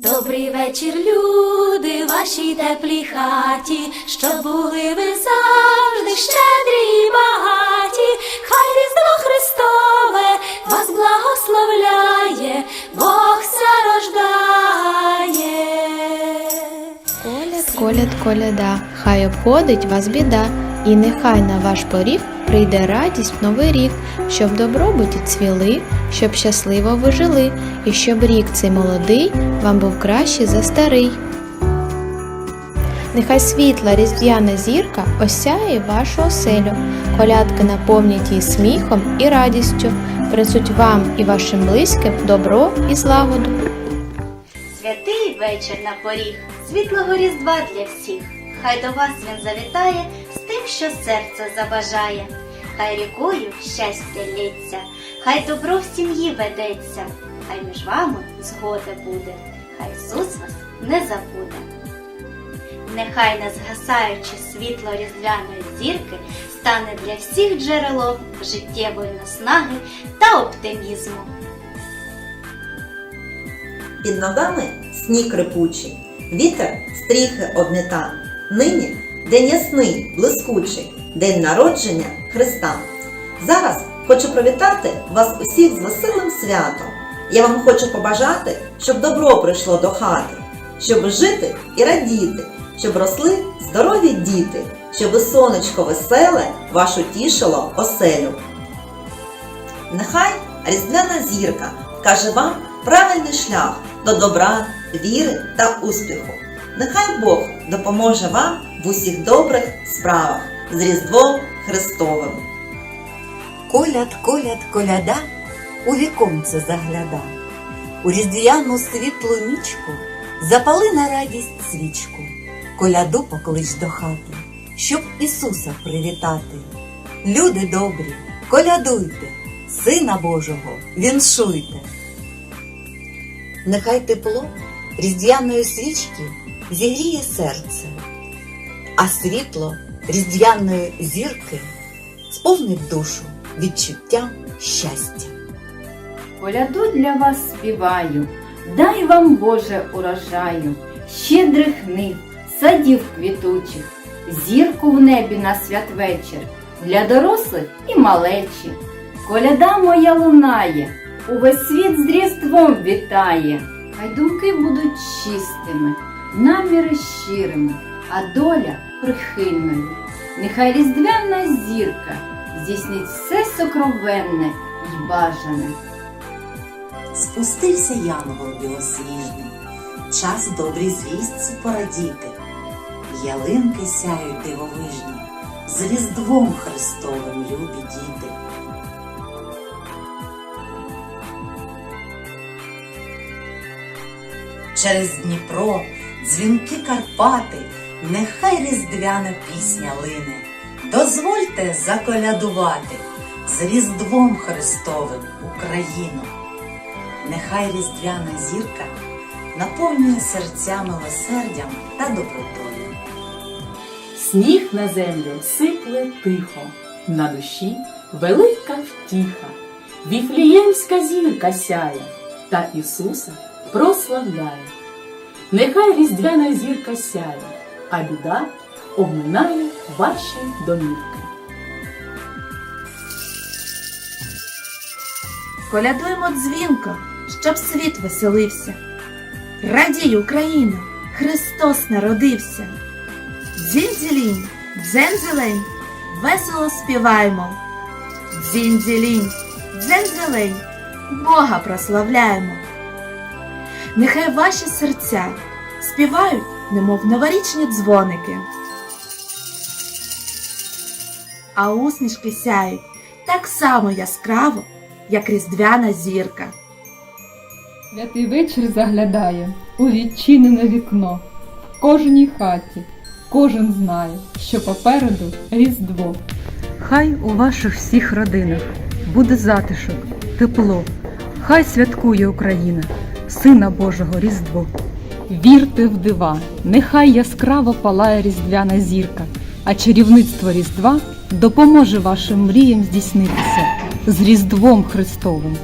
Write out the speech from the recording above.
Добрий вечір, люди, вашій теплій хаті, щоб були ви завжди щедрі і багаті, хай Різдво Христове вас благословляє, Бог ся рождає. Коляд, коляда, хай обходить вас біда, і нехай на ваш поріг прийде радість в новий рік, щоб добробуті цвіли, щоб щасливо ви жили, і щоб рік цей молодий вам був кращий за старий. Нехай світла різдвяна зірка осяє вашу оселю, колядки наповнять її сміхом і радістю, принесуть вам і вашим близьким добро і злагоду. Святий вечір на поріг, світлого різдва для всіх. Хай до вас він завітає з тим, що серце забажає. Хай рікою щастя лється, хай добро в сім'ї ведеться, хай між вами згода буде, хай Ісус вас не забуде. Нехай не згасаючи світло різдвяної зірки стане для всіх джерелом життєвої наснаги та оптимізму. Під ногами сніг рипучий, вітер стріхи обміта. Нині день ясний, блискучий, день народження Христа. Зараз хочу привітати вас усіх з веселим святом. Я вам хочу побажати, щоб добро прийшло до хати, щоб жити і радіти, щоб росли здорові діти, щоб сонечко веселе вашу тішило оселю. Нехай різдвяна зірка каже вам правильний шлях до добра, віри та успіху. Нехай Бог допоможе вам в усіх добрих справах з Різдвом Христовим. Коляд, коляд, коляда, у віконце загляда. У різдвяну світлу нічку запали на радість свічку. Коляду поклич до хати, щоб Ісуса привітати. Люди добрі, колядуйте, Сина Божого віншуйте. Нехай тепло різдвяної свічки зігріє серце, а світло різдвяної зірки сповнить душу відчуттям щастя. Коляду для вас співаю, дай вам Боже урожаю, щедрих нив, садів квітучих, зірку в небі на святвечір, для дорослих і малечі. Коляда моя лунає, увесь світ з Різдвом вітає. Хай думки будуть чистими, наміри щирими, а доля прихильною. Нехай різдвяна зірка здійснить все сокровенне й бажане. Спустився янгол білосніжний, час добрій звістці порадіти. Ялинки сяють дивовижні, з Різдвом Христовим любі діти. Через Дніпро, дзвінки Карпати, нехай різдвяна пісня лине. Дозвольте заколядувати з Різдвом Христовим Україну. Нехай різдвяна зірка наповнює серця милосердям та добротою. Сніг на землю сипле тихо, на душі велика втіха. Віфліємська зірка сяє, та Ісуса прославляє. Нехай різдвяна зірка сяє, а біда обминає ваші домівки. Колядуємо дзвінко, щоб світ веселився. Радій, Україна, Христос народився. Дзінь-дзілінь, дзень-зелень, весело співаємо. Дзінь-дзілінь, дзень-зелень, Бога прославляємо. Нехай ваші серця співають, немов новорічні дзвоники. А усмішки сяють так само яскраво, як різдвяна зірка. Святий вечір заглядає у відчинене вікно. В кожній хаті кожен знає, що попереду Різдво. Хай у ваших всіх родинах буде затишок, тепло, хай святкує Україна, Сина Божого Різдво. Вірте в дива, нехай яскраво палає різдвяна зірка, а чарівництво Різдва допоможе вашим мріям здійснитися з Різдвом Христовим.